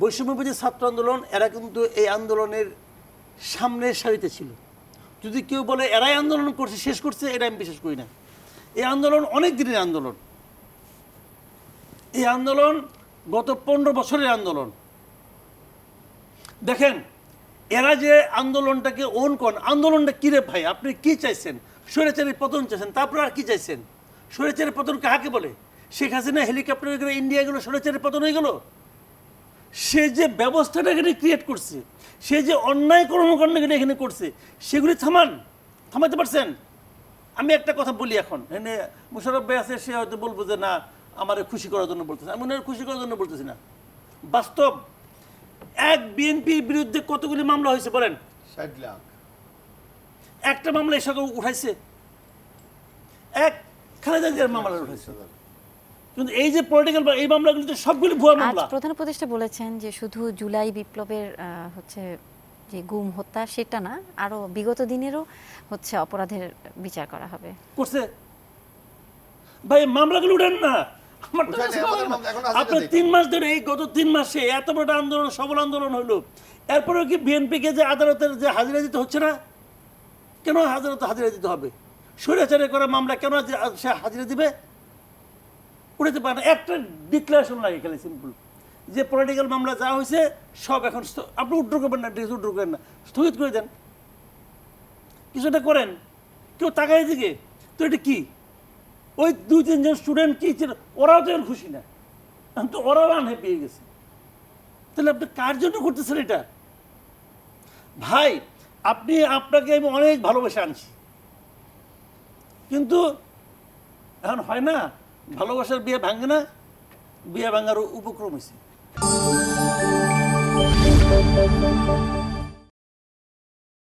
বৈষম্যবাদী ছাত্র আন্দোলন, এরা কিন্তু এই আন্দোলনের সামনের সারিতে ছিল। যদি কেউ বলে, এরাই আন্দোলন করছে, শেষ করছে, এটা আমি বিশ্বাস করি না। এই আন্দোলন অনেক দিনের আন্দোলন। এই আন্দোলন গত পনেরো বছরের আন্দোলন। দেখেন, এরা যে আন্দোলনটাকে ওন করেন, আন্দোলনটা কী রে ভাই? আপনি কি চাইছেন? স্বৈরাচারের পতন চাইছেন, তারপরে আর কি চাইছেন? স্বৈরাচারের পতন কাহাকে বলে? শেখ হাসিনা হেলিকপ্টারে গেলো ইন্ডিয়া গেলো স্বৈরাচারের পতন হয়ে গেলো? সে যে ব্যবস্থাটা এখানে ক্রিয়েট করছে সে যে অন্যায় কর্মকাণ্ডগুলো এখানে করছে সেগুলি থামান থামাতে পারছেন? আমি একটা কথা বলি এখন। এনে মুশারফ ভাই আছে সে হয়তো বলব যে না আমার খুশি করার জন্য বলতেছে। আমি ওনার খুশি করার জন্য বলতেছি না। বাস্তব এক বিএনপির বিরুদ্ধে কতগুলি মামলা হয়েছে বলেন? ষাট লাখ। একটা মামলা এসে উঠাইছে। এক খালেদা জিয়ার মামলা উঠাইছে। কিন্তু এই যে পলিটিক্যাল এই মামলাগুলি তো সবগুলি ভুয়া আজ মামলা। প্রধান উপদেষ্টা বলেছেন যে শুধু জুলাই বিপ্লবের হচ্ছে যে গুম হত্যা সেটা না আরও বিগত দিনেরও হচ্ছে অপরাধের বিচার করা হবে। করছে। ভাই মামলাগুলো উঠেন না। আপনার তিন মাস ধরে এই গত তিন মাসে এত বড় আন্দোলন সবল আন্দোলন হলো। এরপরেও কি বিএনপিকে যে আদালতের যে হাজিরা দিতে হচ্ছে না? কেন আদালতে হাজিরা দিতে হবে? স্বৈরাচারে করা মামলা কেন সে হাজিরা দিবে? উঠাতে পারে না। একটা ডিক্লারেশন লাগে খালি সিম্পল যে পলিটিক্যাল মামলা যা হয়েছে, সব এখন আপনি উড্র করবেন না উড্র করেন না। স্থগিত করে দেন। কিছুটা করেন। কেউ তাকায় দিকে তো এটা কি? ওই দুই, তিনজন স্টুডেন্ট কি ছিল? ওরাও তো খুশি না। এখন তো ওরাও আনহ্যাপি হয়ে গেছে। তাহলে আপনি কার জন্য করতেছেন এটা? ভাই, আপনি, আপনাকে আমি অনেক ভালোবেসে আনছি। কিন্তু এখন হয় না। ভালোবাসার বিয়ে ভাঙে না বিয়ে ভাঙার উপক্রম হয়েছে